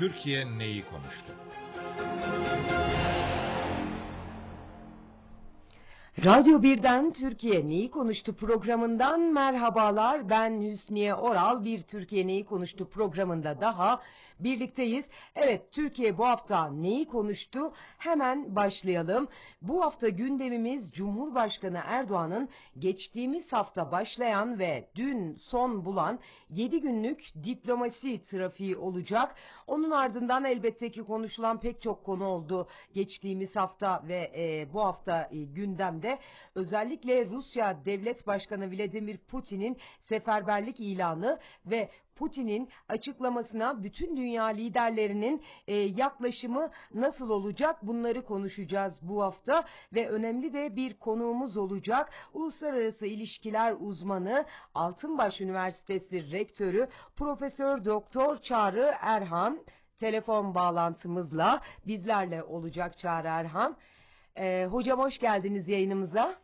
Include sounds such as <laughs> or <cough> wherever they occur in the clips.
Türkiye neyi konuştu? Radyo Birden Türkiye Neyi Konuştu programından merhabalar. Ben Hüsniye Oral. Bir Türkiye Neyi Konuştu programında daha birlikteyiz. Evet Türkiye bu hafta neyi konuştu? Hemen başlayalım. Bu hafta gündemimiz Cumhurbaşkanı Erdoğan'ın geçtiğimiz hafta başlayan ve dün son bulan 7 günlük diplomasi trafiği olacak. Onun ardından elbette ki konuşulan pek çok konu oldu geçtiğimiz hafta ve e, bu hafta e, gündemde. Özellikle Rusya Devlet Başkanı Vladimir Putin'in seferberlik ilanı ve Putin'in açıklamasına bütün dünya liderlerinin e, yaklaşımı nasıl olacak bunları konuşacağız bu hafta ve önemli de bir konuğumuz olacak. Uluslararası İlişkiler uzmanı Altınbaş Üniversitesi Rektörü Profesör Doktor Çağrı Erhan telefon bağlantımızla bizlerle olacak Çağrı Erhan. E, hocam hoş geldiniz yayınımıza.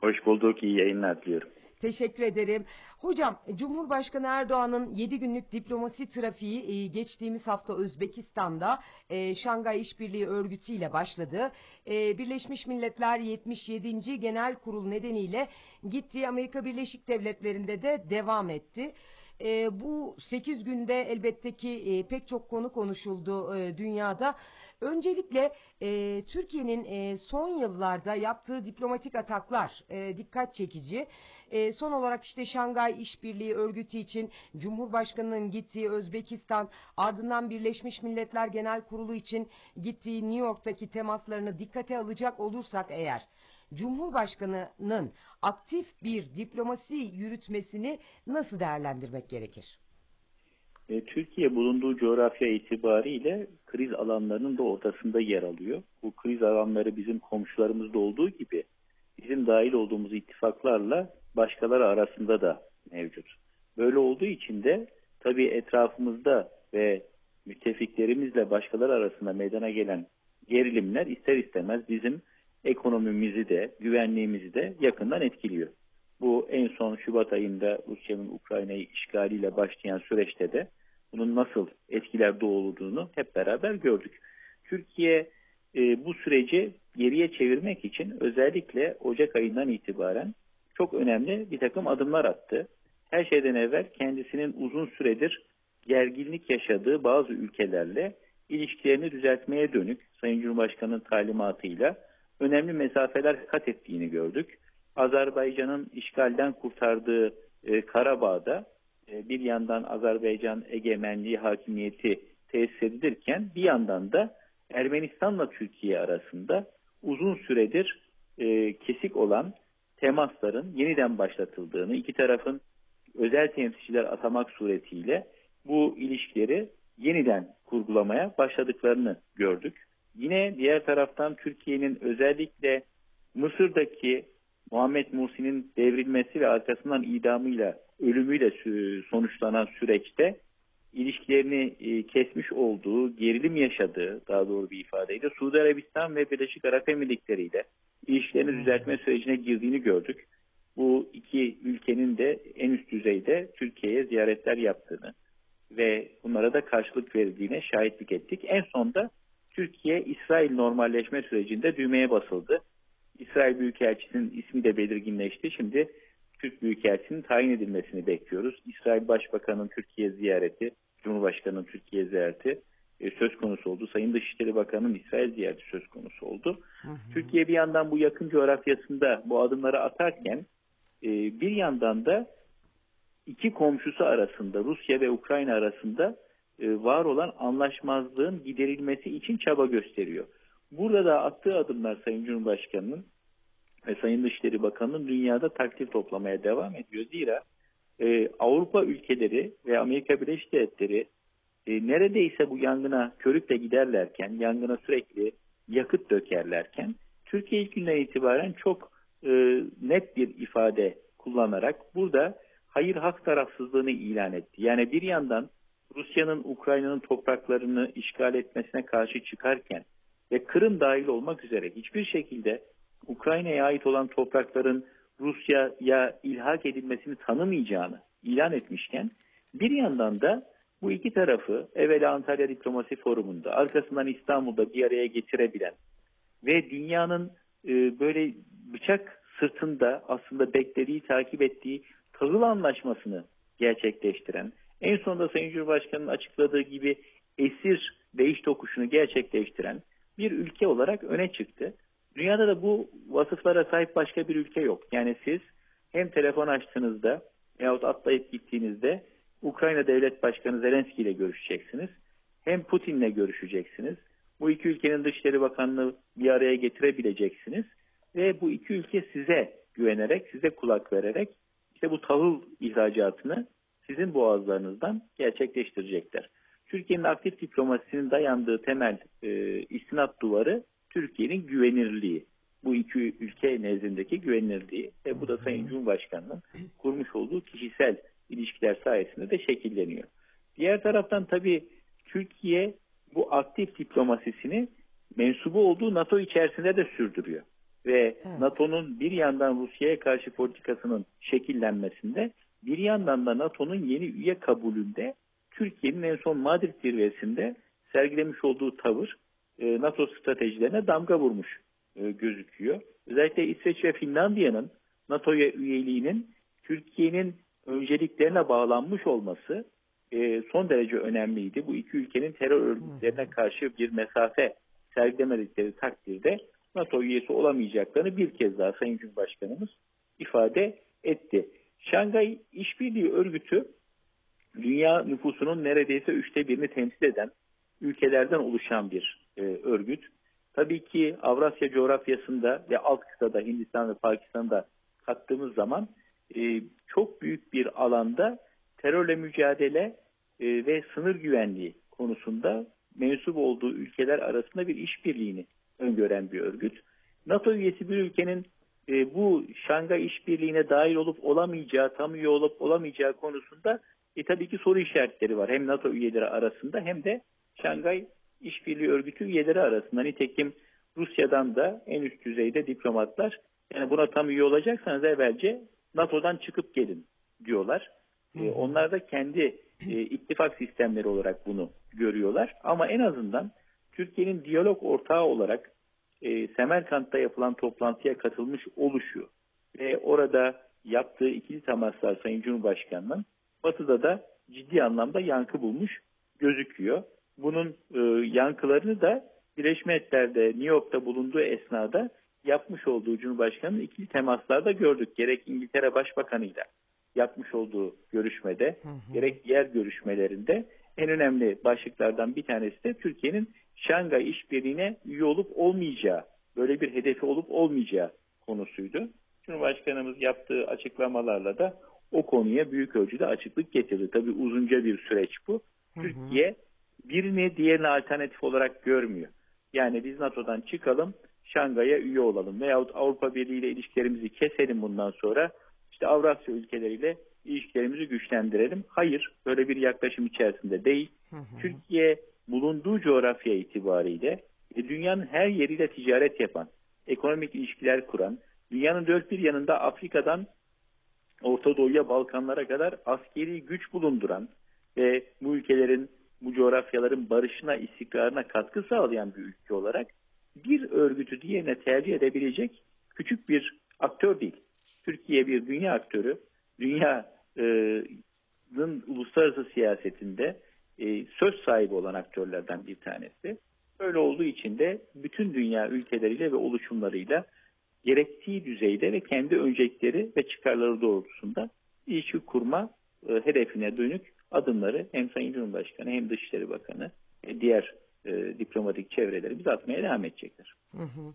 Hoş bulduk, iyi yayınlar diliyorum. Teşekkür ederim. Hocam Cumhurbaşkanı Erdoğan'ın 7 günlük diplomasi trafiği e, geçtiğimiz hafta Özbekistan'da e, Şangay İşbirliği Örgütü ile başladı. E, Birleşmiş Milletler 77. Genel Kurul nedeniyle gittiği Amerika Birleşik Devletleri'nde de devam etti. E, bu 8 günde elbette ki e, pek çok konu konuşuldu e, dünyada. Öncelikle e, Türkiye'nin e, son yıllarda yaptığı diplomatik ataklar e, dikkat çekici. E, son olarak işte Şangay İşbirliği Örgütü için Cumhurbaşkanı'nın gittiği Özbekistan, ardından Birleşmiş Milletler Genel Kurulu için gittiği New York'taki temaslarını dikkate alacak olursak eğer, Cumhurbaşkanı'nın aktif bir diplomasi yürütmesini nasıl değerlendirmek gerekir? E, Türkiye bulunduğu coğrafya itibariyle kriz alanlarının da ortasında yer alıyor. Bu kriz alanları bizim komşularımızda olduğu gibi bizim dahil olduğumuz ittifaklarla başkaları arasında da mevcut. Böyle olduğu için de tabii etrafımızda ve müttefiklerimizle başkaları arasında meydana gelen gerilimler ister istemez bizim ekonomimizi de güvenliğimizi de yakından etkiliyor. Bu en son Şubat ayında Rusya'nın Ukrayna'yı işgaliyle başlayan süreçte de bunun nasıl etkiler doğurduğunu hep beraber gördük. Türkiye e, bu süreci geriye çevirmek için özellikle Ocak ayından itibaren çok önemli bir takım adımlar attı. Her şeyden evvel kendisinin uzun süredir gerginlik yaşadığı bazı ülkelerle ilişkilerini düzeltmeye dönük Sayın Cumhurbaşkanı'nın talimatıyla önemli mesafeler kat ettiğini gördük. Azerbaycan'ın işgalden kurtardığı e, Karabağ'da e, bir yandan Azerbaycan egemenliği hakimiyeti tesis edilirken bir yandan da Ermenistan'la Türkiye arasında uzun süredir e, kesik olan temasların yeniden başlatıldığını, iki tarafın özel temsilciler atamak suretiyle bu ilişkileri yeniden kurgulamaya başladıklarını gördük. Yine diğer taraftan Türkiye'nin özellikle Mısır'daki Muhammed Mursi'nin devrilmesi ve arkasından idamıyla, ölümüyle sonuçlanan süreçte ilişkilerini e, kesmiş olduğu, gerilim yaşadığı daha doğru bir ifadeyle Suudi Arabistan ve Birleşik Arap Emirlikleri ile ilişkilerini düzeltme sürecine girdiğini gördük. Bu iki ülkenin de en üst düzeyde Türkiye'ye ziyaretler yaptığını ve bunlara da karşılık verildiğine şahitlik ettik. En sonda Türkiye-İsrail normalleşme sürecinde düğmeye basıldı. İsrail Büyükelçisi'nin ismi de belirginleşti. Şimdi Türk Büyükelçisi'nin tayin edilmesini bekliyoruz. İsrail Başbakanı'nın Türkiye ziyareti, Cumhurbaşkanı'nın Türkiye ziyareti e, söz konusu oldu. Sayın Dışişleri Bakanı'nın İsrail ziyareti söz konusu oldu. Hı hı. Türkiye bir yandan bu yakın coğrafyasında bu adımları atarken e, bir yandan da iki komşusu arasında Rusya ve Ukrayna arasında e, var olan anlaşmazlığın giderilmesi için çaba gösteriyor. Burada da attığı adımlar Sayın Cumhurbaşkanı'nın ve Sayın Dışişleri Bakanı'nın dünyada takdir toplamaya devam ediyor. Zira e, Avrupa ülkeleri ve Amerika Birleşik Devletleri e, neredeyse bu yangına körükle giderlerken, yangına sürekli yakıt dökerlerken Türkiye ilk günden itibaren çok e, net bir ifade kullanarak burada hayır hak tarafsızlığını ilan etti. Yani bir yandan Rusya'nın Ukrayna'nın topraklarını işgal etmesine karşı çıkarken ve Kırım dahil olmak üzere hiçbir şekilde Ukrayna'ya ait olan toprakların Rusya'ya ilhak edilmesini tanımayacağını ilan etmişken bir yandan da bu iki tarafı evvela Antalya Diplomasi Forumu'nda, arkasından İstanbul'da bir araya getirebilen ve dünyanın e, böyle bıçak sırtında aslında beklediği, takip ettiği tahıl anlaşmasını gerçekleştiren, en sonunda Sayın Cumhurbaşkanı'nın açıkladığı gibi esir değiş tokuşunu gerçekleştiren bir ülke olarak öne çıktı. Dünyada da bu vasıflara sahip başka bir ülke yok. Yani siz hem telefon açtığınızda yahut atlayıp gittiğinizde Ukrayna Devlet Başkanı Zelenski ile görüşeceksiniz. Hem Putin'le görüşeceksiniz. Bu iki ülkenin Dışişleri Bakanlığı bir araya getirebileceksiniz. Ve bu iki ülke size güvenerek, size kulak vererek işte bu tahıl ihracatını sizin boğazlarınızdan gerçekleştirecekler. Türkiye'nin aktif diplomasisinin dayandığı temel e, istinat duvarı Türkiye'nin güvenirliği. Bu iki ülke nezdindeki güvenirliği ve bu da Sayın Cumhurbaşkanı'nın kurmuş olduğu kişisel ilişkiler sayesinde de şekilleniyor. Diğer taraftan tabii Türkiye bu aktif diplomasisini mensubu olduğu NATO içerisinde de sürdürüyor. Ve Evet. NATO'nun bir yandan Rusya'ya karşı politikasının şekillenmesinde bir yandan da NATO'nun yeni üye kabulünde Türkiye'nin en son Madrid zirvesinde sergilemiş olduğu tavır e, NATO stratejilerine damga vurmuş e, gözüküyor. Özellikle İsveç ve Finlandiya'nın NATO'ya üyeliğinin Türkiye'nin önceliklerine bağlanmış olması e, son derece önemliydi. Bu iki ülkenin terör örgütlerine karşı bir mesafe sergilemedikleri takdirde NATO üyesi olamayacaklarını bir kez daha Sayın Cumhurbaşkanımız ifade etti. Şangay İşbirliği Örgütü dünya nüfusunun neredeyse üçte birini temsil eden ülkelerden oluşan bir e, örgüt. Tabii ki Avrasya coğrafyasında ve alt kıtada Hindistan ve Pakistan'da kattığımız zaman e, çok büyük bir alanda terörle mücadele e, ve sınır güvenliği konusunda mensup olduğu ülkeler arasında bir işbirliğini öngören bir örgüt. NATO üyesi bir ülkenin e, bu Şangay işbirliğine dahil olup olamayacağı, tam üye olup olamayacağı konusunda e, tabii ki soru işaretleri var. Hem NATO üyeleri arasında hem de Şangay İşbirliği Örgütü üyeleri arasında. Nitekim Rusya'dan da en üst düzeyde diplomatlar yani buna tam üye olacaksanız evvelce NATO'dan çıkıp gelin diyorlar. E, onlar da kendi e, <clears throat> ittifak sistemleri olarak bunu görüyorlar. Ama en azından Türkiye'nin diyalog ortağı olarak e, Semerkant'ta yapılan toplantıya katılmış oluşu ve orada yaptığı ikili temaslar Sayın Cumhurbaşkanı'nın Batı'da da ciddi anlamda yankı bulmuş gözüküyor. Bunun e, yankılarını da Birleşmiş Milletler'de New York'ta bulunduğu esnada yapmış olduğu Cumhurbaşkanı'nın ikili temaslarda gördük. Gerek İngiltere Başbakanı'yla yapmış olduğu görüşmede, gerek diğer görüşmelerinde en önemli başlıklardan bir tanesi de Türkiye'nin Şangay İşbirliği'ne üye olup olmayacağı, böyle bir hedefi olup olmayacağı konusuydu. Cumhurbaşkanımız yaptığı açıklamalarla da o konuya büyük ölçüde açıklık getirdi. Tabii uzunca bir süreç bu. Türkiye birini diğerine alternatif olarak görmüyor. Yani biz NATO'dan çıkalım, Şangay'a üye olalım veyahut Avrupa Birliği ile ilişkilerimizi keselim bundan sonra işte Avrasya ülkeleriyle ilişkilerimizi güçlendirelim. Hayır, böyle bir yaklaşım içerisinde değil. Türkiye bulunduğu coğrafya itibariyle e, dünyanın her yeriyle ticaret yapan, ekonomik ilişkiler kuran, dünyanın dört bir yanında Afrika'dan Orta Doğu'ya, Balkanlara kadar askeri güç bulunduran ve bu ülkelerin, bu coğrafyaların barışına, istikrarına katkı sağlayan bir ülke olarak bir örgütü diğerine tercih edebilecek küçük bir aktör değil. Türkiye bir dünya aktörü, dünyanın uluslararası siyasetinde e, söz sahibi olan aktörlerden bir tanesi. Öyle olduğu için de bütün dünya ülkeleriyle ve oluşumlarıyla gerektiği düzeyde ve kendi öncelikleri ve çıkarları doğrultusunda ilişki kurma e, hedefine dönük adımları hem Sayın Cumhurbaşkanı hem Dışişleri Bakanı e, diğer e, diplomatik çevrelerimiz atmaya devam edecekler. Hı hı.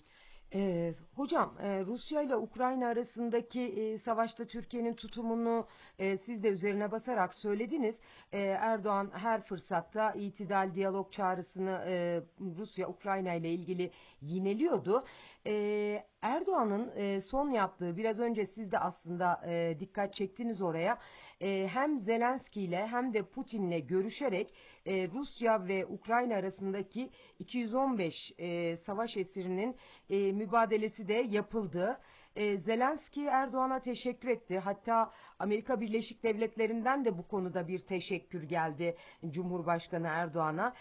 Ee, hocam e, Rusya ile Ukrayna arasındaki e, savaşta Türkiye'nin tutumunu e, siz de üzerine basarak söylediniz. E, Erdoğan her fırsatta itidal diyalog çağrısını e, Rusya Ukrayna ile ilgili yineliyordu. E, Erdoğan'ın e, son yaptığı biraz önce siz de aslında e, dikkat çektiniz oraya. E, hem Zelenski ile hem de Putin'le görüşerek e, Rusya ve Ukrayna arasındaki 215 e, savaş esirinin e, mübadelesi de yapıldı. e, Zelenski Erdoğan'a teşekkür etti. Hatta Amerika Birleşik Devletleri'nden de bu konuda bir teşekkür geldi Cumhurbaşkanı Erdoğan'a.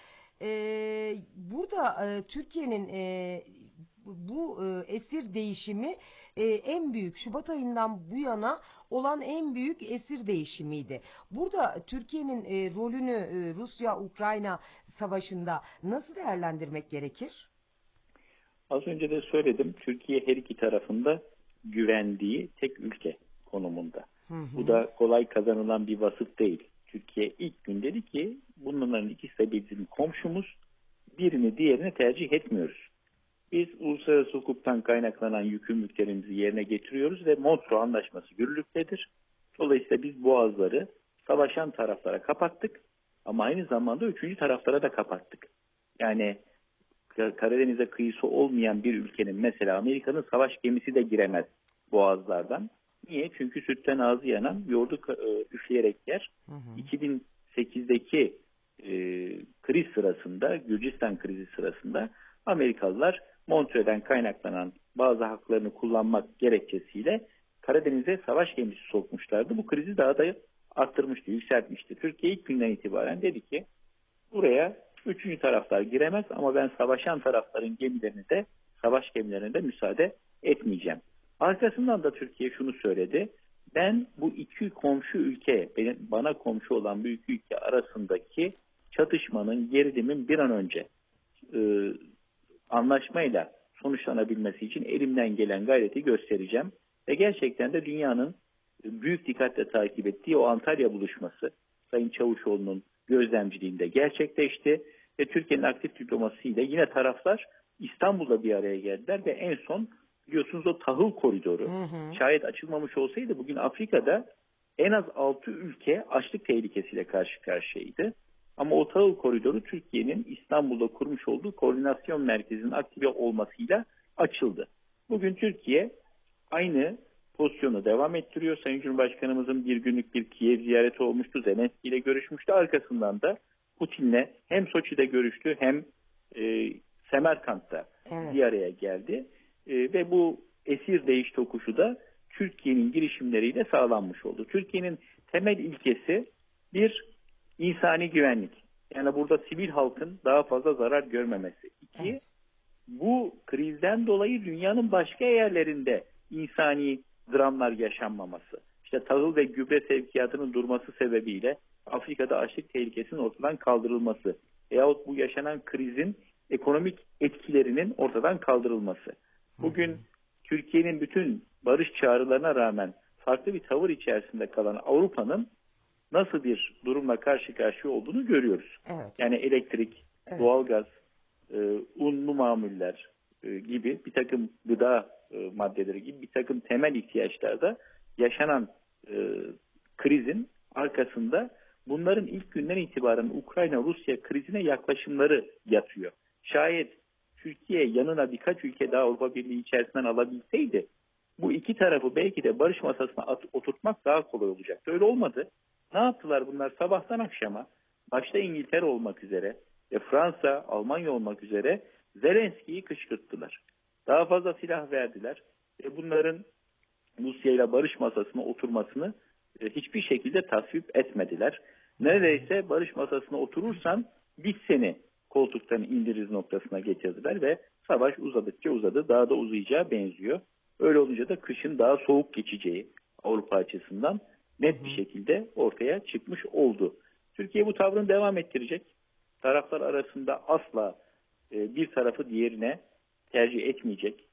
E, burada e, Türkiye'nin e, bu e, esir değişimi e, en büyük Şubat ayından bu yana olan en büyük esir değişimiydi. Burada Türkiye'nin e, rolünü e, Rusya-Ukrayna savaşında nasıl değerlendirmek gerekir? Az önce de söyledim. Türkiye her iki tarafında güvendiği tek ülke konumunda. Bu da kolay kazanılan bir vasıf değil. Türkiye ilk gün dedi ki bunların ikisi de bizim komşumuz. Birini diğerini tercih etmiyoruz. Biz uluslararası hukuktan kaynaklanan yükümlülüklerimizi yerine getiriyoruz ve Montreux Anlaşması yürürlüktedir. Dolayısıyla biz boğazları savaşan taraflara kapattık ama aynı zamanda üçüncü taraflara da kapattık. Yani Karadeniz'e kıyısı olmayan bir ülkenin mesela Amerika'nın savaş gemisi de giremez boğazlardan. Niye? Çünkü sütten ağzı yanan yoğurdu e, üfleyerek yer. 2008'deki e, kriz sırasında, Gürcistan krizi sırasında Amerikalılar Montre'den kaynaklanan bazı haklarını kullanmak gerekçesiyle Karadeniz'e savaş gemisi sokmuşlardı. Bu krizi daha da arttırmıştı, yükseltmişti. Türkiye ilk günden itibaren dedi ki buraya üçüncü taraflar giremez ama ben savaşan tarafların gemilerini de savaş gemilerine de müsaade etmeyeceğim. Arkasından da Türkiye şunu söyledi. Ben bu iki komşu ülke, benim, bana komşu olan bu iki ülke arasındaki çatışmanın, gerilimin bir an önce e, anlaşmayla sonuçlanabilmesi için elimden gelen gayreti göstereceğim. Ve gerçekten de dünyanın büyük dikkatle takip ettiği o Antalya buluşması Sayın Çavuşoğlu'nun gözlemciliğinde gerçekleşti. Ve Türkiye'nin aktif diplomasisiyle yine taraflar İstanbul'da bir araya geldiler ve en son biliyorsunuz o tahıl koridoru Hı hı. şayet açılmamış olsaydı bugün Afrika'da en az 6 ülke açlık tehlikesiyle karşı karşıyaydı. Ama o tahıl koridoru Türkiye'nin İstanbul'da kurmuş olduğu koordinasyon merkezinin aktive olmasıyla açıldı. Bugün Türkiye aynı pozisyonu devam ettiriyor. Sayın Cumhurbaşkanımızın bir günlük bir Kiev ziyareti olmuştu. Zelenski ile görüşmüştü. Arkasından da Putin'le hem Soçi'de görüştü hem e, Semerkant'ta Evet. bir araya geldi. E, ve bu esir değiş tokuşu da Türkiye'nin girişimleriyle sağlanmış oldu. Türkiye'nin temel ilkesi bir insani güvenlik. Yani burada sivil halkın daha fazla zarar görmemesi. İki, Evet. bu krizden dolayı dünyanın başka yerlerinde insani dramlar yaşanmaması. İşte tahıl ve gübre sevkiyatının durması sebebiyle Afrika'da açlık tehlikesinin ortadan kaldırılması veyahut bu yaşanan krizin ekonomik etkilerinin ortadan kaldırılması. Bugün Türkiye'nin bütün barış çağrılarına rağmen farklı bir tavır içerisinde kalan Avrupa'nın nasıl bir durumla karşı karşıya olduğunu görüyoruz. Evet. Yani elektrik, Evet. doğalgaz, e, unlu mamuller e, gibi bir takım gıda e, maddeleri gibi bir takım temel ihtiyaçlarda yaşanan e, krizin arkasında bunların ilk günden itibaren Ukrayna-Rusya krizine yaklaşımları yatıyor. Şayet Türkiye yanına birkaç ülke daha Avrupa Birliği içerisinden alabilseydi bu iki tarafı belki de barış masasına at- oturtmak daha kolay olacaktı. Öyle olmadı. Ne yaptılar bunlar sabahtan akşama başta İngiltere olmak üzere ve Fransa, Almanya olmak üzere Zelenski'yi kışkırttılar. Daha fazla silah verdiler ve bunların Rusya ile barış masasına oturmasını e, hiçbir şekilde tasvip etmediler. Neredeyse barış masasına oturursan biz seni koltuktan indiririz noktasına getirdiler ve savaş uzadıkça uzadı. Daha da uzayacağı benziyor. Öyle olunca da kışın daha soğuk geçeceği Avrupa açısından net bir şekilde ortaya çıkmış oldu. Türkiye bu tavrını devam ettirecek. Taraflar arasında asla e, bir tarafı diğerine tercih etmeyecek.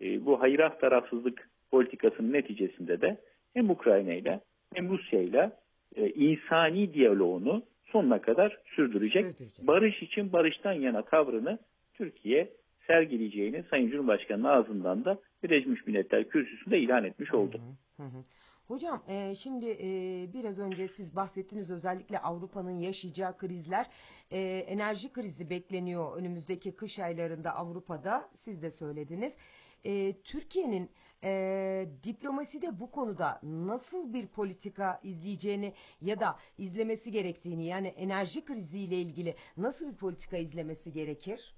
E, bu hayrah tarafsızlık politikasının neticesinde de hem Ukrayna ile hem Rusya ile e, insani diyaloğunu sonuna kadar sürdürecek. Sürdürecek. Barış için barıştan yana tavrını Türkiye sergileyeceğini Sayın Cumhurbaşkanı'nın ağzından da Birleşmiş Milletler Kürsüsü'nde ilan etmiş oldu. Hı hı. Hocam e, şimdi e, biraz önce siz bahsettiniz özellikle Avrupa'nın yaşayacağı krizler e, enerji krizi bekleniyor önümüzdeki kış aylarında Avrupa'da siz de söylediniz. E, Türkiye'nin e, diplomaside bu konuda nasıl bir politika izleyeceğini ya da izlemesi gerektiğini yani enerji kriziyle ilgili nasıl bir politika izlemesi gerekir?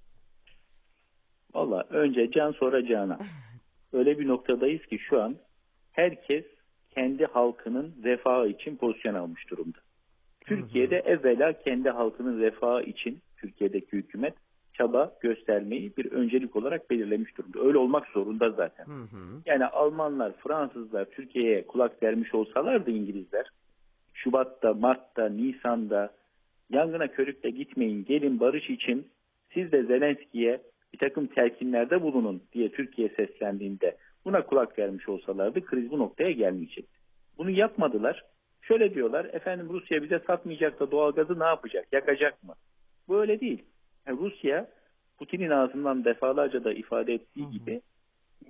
Valla önce can sonra cana. <laughs> öyle bir noktadayız ki şu an herkes kendi halkının refahı için pozisyon almış durumda. Türkiye'de evvela kendi halkının refahı için Türkiye'deki hükümet çaba göstermeyi bir öncelik olarak belirlemiş durumda. Öyle olmak zorunda zaten. Hı hı. Yani Almanlar, Fransızlar Türkiye'ye kulak vermiş olsalardı İngilizler, Şubat'ta, Mart'ta, Nisan'da yangına körükle gitmeyin, gelin barış için siz de Zelenski'ye bir takım telkinlerde bulunun diye Türkiye seslendiğinde buna kulak vermiş olsalardı kriz bu noktaya gelmeyecekti. Bunu yapmadılar. Şöyle diyorlar, efendim Rusya bize satmayacak da doğalgazı ne yapacak, yakacak mı? Bu öyle değil. Yani Rusya, Putin'in ağzından defalarca da ifade ettiği gibi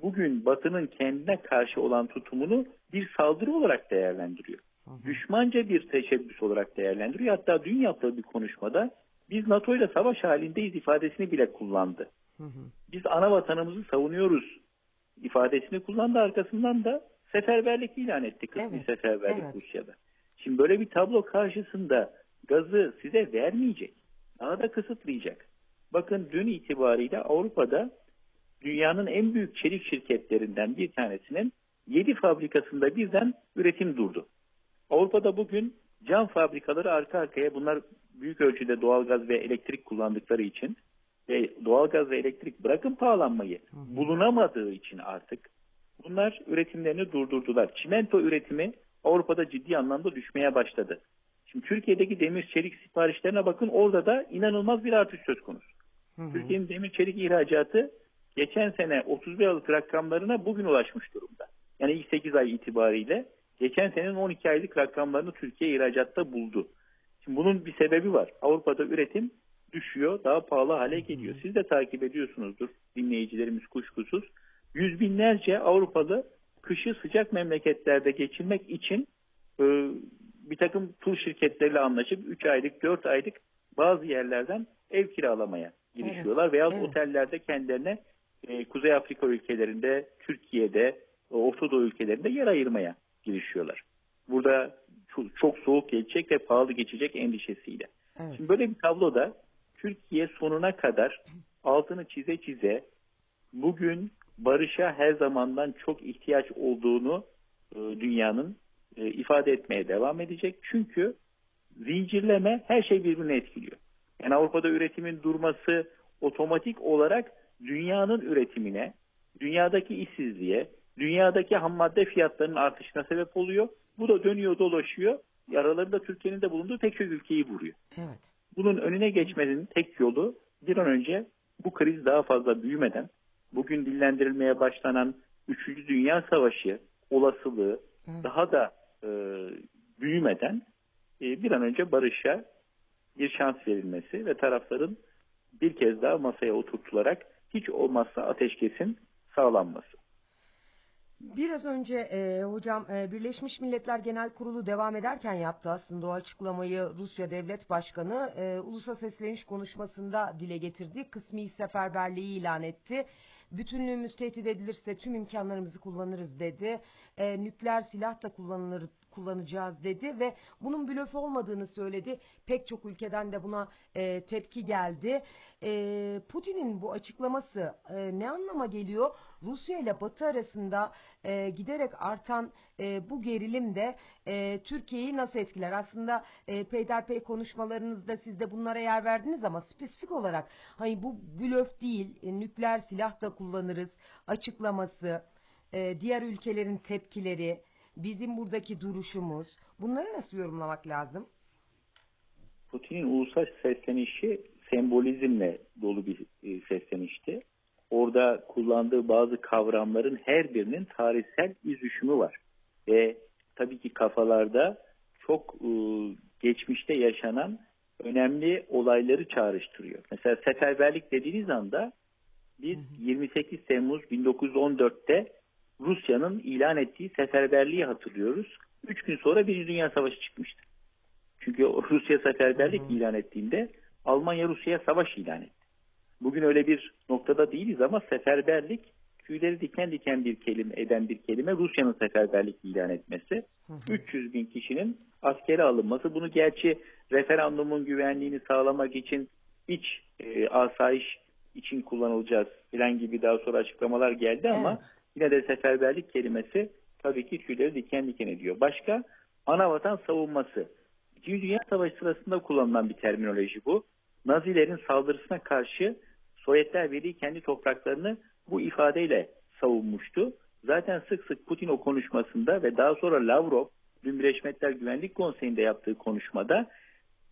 bugün Batı'nın kendine karşı olan tutumunu bir saldırı olarak değerlendiriyor. Düşmanca bir teşebbüs olarak değerlendiriyor. Hatta dün yaptığı bir konuşmada biz NATO ile savaş halindeyiz ifadesini bile kullandı. Hı hı. Biz ana vatanımızı savunuyoruz ifadesini kullandı. Arkasından da seferberlik ilan etti. Kısmi Evet, seferberlik evet. Rusya'da. Şimdi böyle bir tablo karşısında gazı size vermeyecek. Daha da kısıtlayacak. Bakın dün itibariyle Avrupa'da dünyanın en büyük çelik şirketlerinden bir tanesinin 7 fabrikasında birden üretim durdu. Avrupa'da bugün cam fabrikaları arka arkaya bunlar büyük ölçüde doğalgaz ve elektrik kullandıkları için ve doğalgaz ve elektrik bırakın pahalanmayı bulunamadığı için artık bunlar üretimlerini durdurdular. Çimento üretimi Avrupa'da ciddi anlamda düşmeye başladı. Şimdi Türkiye'deki demir çelik siparişlerine bakın orada da inanılmaz bir artış söz konusu. Türkiye'nin demir çelik ihracatı geçen sene 31 Aralık rakamlarına bugün ulaşmış durumda. Yani ilk 8 ay itibariyle geçen senenin 12 aylık rakamlarını Türkiye ihracatta buldu. Şimdi bunun bir sebebi var. Avrupa'da üretim düşüyor, daha pahalı hale geliyor. Siz de takip ediyorsunuzdur dinleyicilerimiz kuşkusuz. Yüz binlerce Avrupalı kışı sıcak memleketlerde geçirmek için e, bir takım tur şirketleriyle anlaşıp 3 aylık, 4 aylık bazı yerlerden ev kiralamaya girişiyorlar. Veya evet. otellerde kendilerine e, Kuzey Afrika ülkelerinde, Türkiye'de, e, Orta Doğu ülkelerinde yer ayırmaya girişiyorlar. Burada çok, çok soğuk geçecek ve pahalı geçecek endişesiyle. Evet. Şimdi böyle bir tabloda Türkiye sonuna kadar altını çize çize bugün barışa her zamandan çok ihtiyaç olduğunu e, dünyanın e, ifade etmeye devam edecek. Çünkü zincirleme her şey birbirini etkiliyor. Yani Avrupa'da üretimin durması otomatik olarak dünyanın üretimine, dünyadaki işsizliğe, dünyadaki ham madde fiyatlarının artışına sebep oluyor. Bu da dönüyor dolaşıyor. Aralarında Türkiye'nin de bulunduğu pek çok ülkeyi vuruyor. Evet. Bunun önüne geçmenin tek yolu bir an önce bu kriz daha fazla büyümeden bugün dillendirilmeye başlanan 3. Dünya Savaşı olasılığı Evet. daha da e, büyümeden e, bir an önce barışa bir şans verilmesi ve tarafların bir kez daha masaya oturtularak hiç olmazsa ateşkesin sağlanması. Biraz önce e, hocam e, Birleşmiş Milletler Genel Kurulu devam ederken yaptı aslında o açıklamayı Rusya Devlet Başkanı e, ulusal sesleniş konuşmasında dile getirdi. Kısmi seferberliği ilan etti. Bütünlüğümüz tehdit edilirse tüm imkanlarımızı kullanırız dedi. E, nükleer silah da kullanılır kullanacağız dedi ve bunun blöf olmadığını söyledi. Pek çok ülkeden de buna e, tepki geldi. E, Putin'in bu açıklaması e, ne anlama geliyor? Rusya ile Batı arasında e, giderek artan e, bu gerilim de e, Türkiye'yi nasıl etkiler? Aslında e, peyderpey konuşmalarınızda siz de bunlara yer verdiniz ama spesifik olarak hani bu blöf değil, e, nükleer silah da kullanırız açıklaması, e, diğer ülkelerin tepkileri, bizim buradaki duruşumuz bunları nasıl yorumlamak lazım? Putin'in ulusal seslenişi sembolizmle dolu bir e, seslenişti. Orada kullandığı bazı kavramların her birinin tarihsel yüzüşümü var. Ve tabii ki kafalarda çok e, geçmişte yaşanan önemli olayları çağrıştırıyor. Mesela seferberlik dediğiniz anda biz 28 Temmuz 1914'te Rusya'nın ilan ettiği seferberliği hatırlıyoruz. Üç gün sonra Birinci Dünya Savaşı çıkmıştı. Çünkü Rusya seferberlik ilan ettiğinde Almanya Rusya'ya savaş ilan etti. Bugün öyle bir noktada değiliz ama seferberlik tüyleri diken diken bir kelime eden bir kelime Rusya'nın seferberlik ilan etmesi. 300 bin kişinin askere alınması. Bunu gerçi referandumun güvenliğini sağlamak için iç e, asayiş için kullanılacağız filan gibi daha sonra açıklamalar geldi ama Evet. Yine de seferberlik kelimesi tabii ki tüyleri diken diken ediyor. Başka ana vatan savunması. İkinci Dünya Savaşı sırasında kullanılan bir terminoloji bu. Nazilerin saldırısına karşı Sovyetler Birliği kendi topraklarını bu ifadeyle savunmuştu. Zaten sık sık Putin o konuşmasında ve daha sonra Lavrov dün Birleşmiş Milletler Güvenlik Konseyi'nde yaptığı konuşmada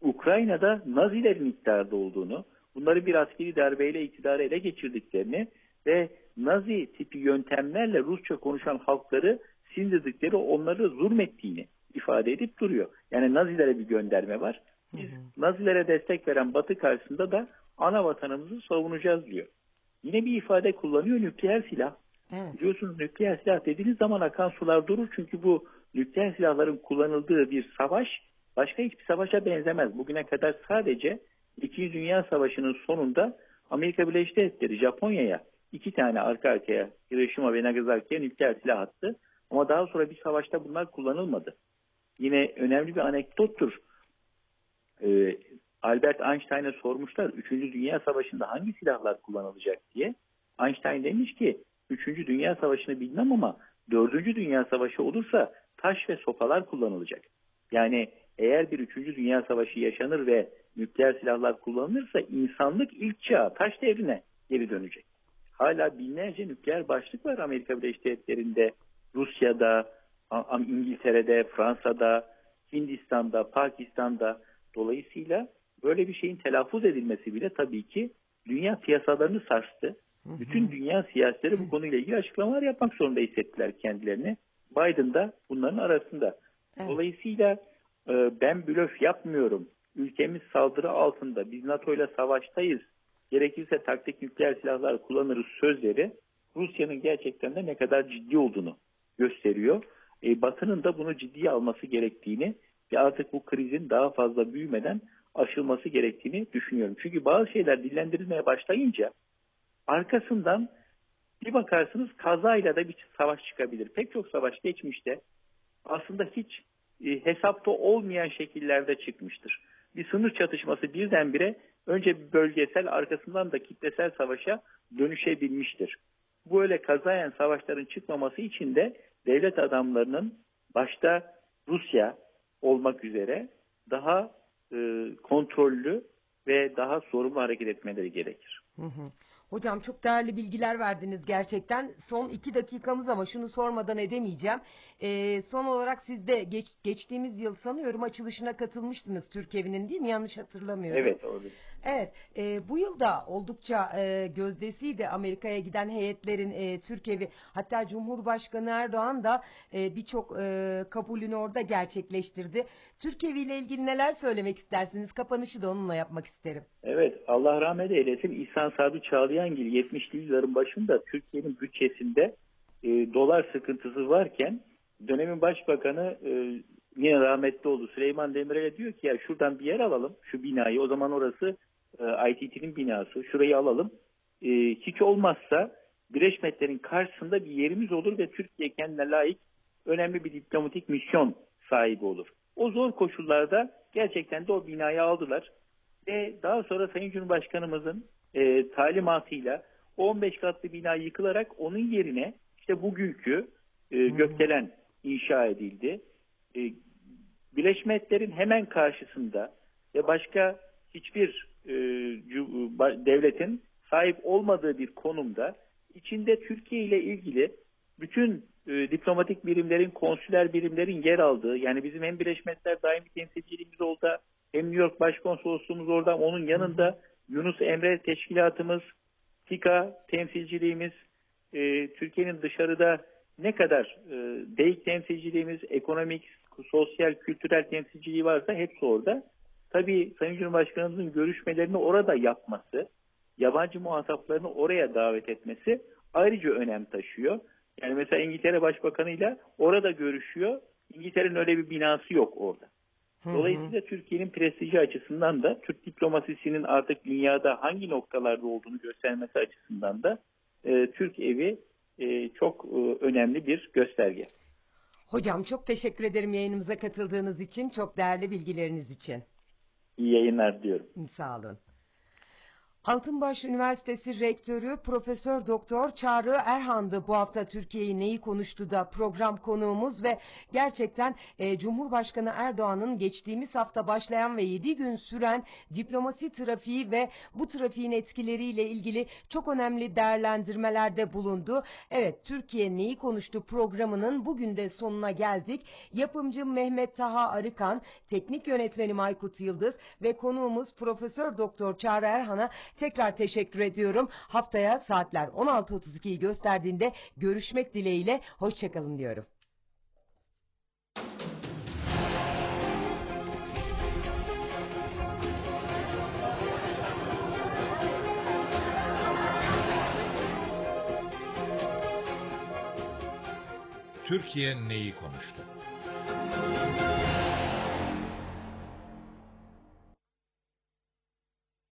Ukrayna'da Nazilerin iktidarda olduğunu, bunları bir askeri darbeyle iktidarı ele geçirdiklerini ve Nazi tipi yöntemlerle Rusça konuşan halkları sindirdikleri, onları zulmettiğini ifade edip duruyor. Yani Nazilere bir gönderme var. Biz Nazilere destek veren Batı karşısında da ana vatanımızı savunacağız diyor. Yine bir ifade kullanıyor nükleer silah. Evet. Biliyorsunuz nükleer silah dediğiniz zaman akan sular durur. Çünkü bu nükleer silahların kullanıldığı bir savaş başka hiçbir savaşa benzemez. Bugüne kadar sadece İkinci Dünya Savaşı'nın sonunda Amerika Birleşik Devletleri Japonya'ya iki tane arka arkaya Hiroşima ve Nagasaki'ye nükleer silah attı. Ama daha sonra bir savaşta bunlar kullanılmadı. Yine önemli bir anekdottur. Ee, Albert Einstein'a sormuşlar 3. Dünya Savaşı'nda hangi silahlar kullanılacak diye. Einstein demiş ki 3. Dünya Savaşı'nı bilmem ama 4. Dünya Savaşı olursa taş ve sopalar kullanılacak. Yani eğer bir 3. Dünya Savaşı yaşanır ve nükleer silahlar kullanılırsa insanlık ilk çağ taş devrine geri dönecek. Hala binlerce nükleer başlık var Amerika Birleşik Devletleri'nde, Rusya'da, İngiltere'de, Fransa'da, Hindistan'da, Pakistan'da. Dolayısıyla böyle bir şeyin telaffuz edilmesi bile tabii ki dünya piyasalarını sarstı. Bütün dünya siyasetleri bu konuyla ilgili açıklamalar yapmak zorunda hissettiler kendilerini. Biden da bunların arasında. Evet. Dolayısıyla e, ben blöf yapmıyorum. Ülkemiz saldırı altında. Biz NATO ile savaştayız. Gerekirse taktik nükleer silahlar kullanırız sözleri Rusya'nın gerçekten de ne kadar ciddi olduğunu gösteriyor. E, Batı'nın da bunu ciddiye alması gerektiğini ve artık bu krizin daha fazla büyümeden aşılması gerektiğini düşünüyorum. Çünkü bazı şeyler dillendirilmeye başlayınca arkasından bir bakarsınız kazayla da bir savaş çıkabilir. Pek çok savaş geçmişte aslında hiç e, hesapta olmayan şekillerde çıkmıştır. Bir sınır çatışması birdenbire önce bir bölgesel arkasından da kitlesel savaşa dönüşebilmiştir. Bu öyle kazayan savaşların çıkmaması için de devlet adamlarının başta Rusya olmak üzere daha e, kontrollü ve daha sorumlu hareket etmeleri gerekir. Hı hı. Hocam çok değerli bilgiler verdiniz gerçekten. Son iki dakikamız ama şunu sormadan edemeyeceğim. Ee, son olarak siz de geç, geçtiğimiz yıl sanıyorum açılışına katılmıştınız Türk Evi'nin değil mi? Yanlış hatırlamıyorum. Evet, orada. Evet, e, bu yılda oldukça e, gözdesiydi Amerika'ya giden heyetlerin e, Türk Evi. Hatta Cumhurbaşkanı Erdoğan da e, birçok e, kabulünü orada gerçekleştirdi. Türk Evi ile ilgili neler söylemek istersiniz? Kapanışı da onunla yapmak isterim. Evet, Allah rahmet eylesin. İhsan Sabri Çağlayangil 70'li yılların başında Türkiye'nin bütçesinde e, dolar sıkıntısı varken dönemin başbakanı e, yine rahmetli oldu Süleyman Demirel'e diyor ki ya şuradan bir yer alalım şu binayı. O zaman orası e, ITT'nin binası. Şurayı alalım. E, hiç olmazsa Birleşmiş Milletler'in karşısında bir yerimiz olur ve Türkiye kendine layık önemli bir diplomatik misyon sahibi olur. O zor koşullarda gerçekten de o binayı aldılar ve daha sonra Sayın Cumhurbaşkanımızın e, talimatıyla o 15 katlı bina yıkılarak onun yerine işte bugünkü e, gökdelen inşa edildi. E, Birleşmiş Milletler'in hemen karşısında ve başka hiçbir e, devletin sahip olmadığı bir konumda içinde Türkiye ile ilgili bütün e, diplomatik birimlerin, konsüler birimlerin yer aldığı yani bizim hem Birleşmiş Milletler daimi temsilciliğimiz orada hem New York Başkonsolosluğumuz orada onun yanında Yunus Emre Teşkilatımız, TİKA temsilciliğimiz, e, Türkiye'nin dışarıda ne kadar e, DEİK temsilciliğimiz, ekonomik, sosyal, kültürel temsilciliği varsa hepsi orada. Tabii Sayın Cumhurbaşkanımızın görüşmelerini orada yapması, yabancı muhataplarını oraya davet etmesi ayrıca önem taşıyor. Yani mesela İngiltere Başbakanı'yla orada görüşüyor. İngiltere'nin öyle bir binası yok orada. Dolayısıyla Türkiye'nin prestiji açısından da Türk diplomasisinin artık dünyada hangi noktalarda olduğunu göstermesi açısından da e, Türk evi e, çok e, önemli bir gösterge. Hocam çok teşekkür ederim yayınımıza katıldığınız için, çok değerli bilgileriniz için. İyi yayınlar diyorum. Sağ olun. Altınbaş Üniversitesi Rektörü Profesör Doktor Çağrı Erhan'dı bu hafta Türkiye'yi neyi konuştu da program konuğumuz ve gerçekten e, Cumhurbaşkanı Erdoğan'ın geçtiğimiz hafta başlayan ve 7 gün süren diplomasi trafiği ve bu trafiğin etkileriyle ilgili çok önemli değerlendirmelerde bulundu. Evet Türkiye neyi konuştu programının bugün de sonuna geldik. Yapımcı Mehmet Taha Arıkan, teknik yönetmeni Aykut Yıldız ve konuğumuz Profesör Doktor Çağrı Erhan'a tekrar teşekkür ediyorum. Haftaya saatler 16.32'yi gösterdiğinde görüşmek dileğiyle hoşçakalın diyorum. Türkiye neyi konuştu?